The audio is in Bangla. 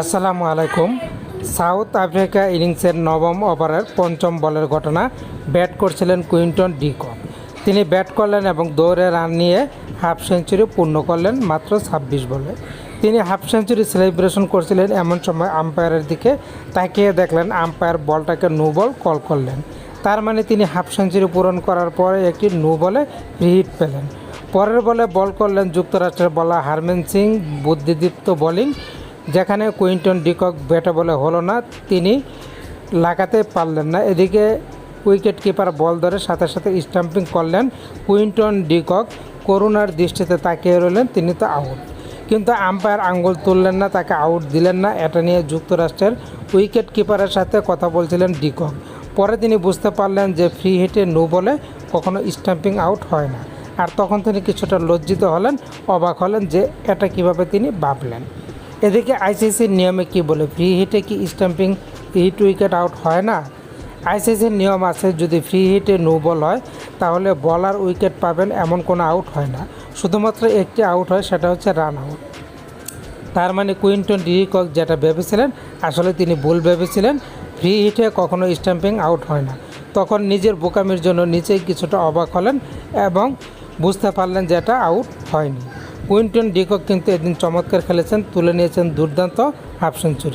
আসসালামু আলাইকুম। সাউথ আফ্রিকা ইনিংসের নবম ওভারের পঞ্চম বলের ঘটনা ব্যাট করছিলেন কুইন্টন ডিকক তিনি ব্যাট করলেন এবং দৌড়ে রান নিয়ে হাফ সেঞ্চুরি পূর্ণ করলেন মাত্র ছাব্বিশ বলে। তিনি হাফ সেঞ্চুরি সেলিব্রেশন করছিলেন এমন সময় আম্পায়ারের দিকে তাকিয়ে দেখলেন আম্পায়ার বলটাকে নো বল কল করলেন। তার মানে তিনি হাফ সেঞ্চুরি পূরণ করার পরে একটি নো বলে হিট পেলেন। পরের বলে বল করলেন যুক্তরাষ্ট্রের বলা হারমেন সিং, বুদ্ধিদীপ্ত বোলিং যেখানে কুইন্টন ডিকক ব্যাটে বলে হলো না, তিনি লাগাতে পারলেন না। এদিকে উইকেট কিপার বল ধরে সাথে সাথে স্টাম্পিং করলেন কুইন্টন ডিকক। করুণার দৃষ্টিতে তাকিয়ে রইলেন, তিনি তো আউট। কিন্তু আম্পায়ার আঙ্গুল তুললেন না, তাকে আউট দিলেন না। এটা নিয়ে যুক্তরাষ্ট্রের উইকেট কিপারের সাথে কথা বলছিলেন ডিকক। পরে তিনি বুঝতে পারলেন যে ফ্রি হিটে নো বলে কখনো স্টাম্পিং আউট হয় না। আর তখন তিনি কিছুটা লজ্জিত হলেন, অবাক হলেন যে এটা কীভাবে তিনি ভাবলেন। এদিকে আইসিসির নিয়মে কি বলে ফ্রি হিটে কি স্টাম্পিং হিট উইকেট আউট হয় না? আইসিসির নিয়ম আছে, যদি ফ্রি হিটে নো বল হয়, তাহলে বলার উইকেট পাবেন, এমন কোনো আউট হয় না। শুধুমাত্র একটি আউট হয়, সেটা হচ্ছে রান আউট তার মানে কুইন্টন ডিকক যেটা ভেবেছিলেন, আসলে তিনি ভুল ভেবেছিলেন। ফ্রি হিটে কখনো স্টাম্পিং আউট হয় না। তখন নিজের বোকামির জন্য নিচেই কিছুটা অবাক হলেন এবং বুঝতে পারলেন যে এটা আউট হয়নি। কুইন্টন ডিকক কিন্তু এদিন চমৎকার খেলেছেন তুলে নিয়েছেন দুর্দান্ত হাফ সেঞ্চুরি।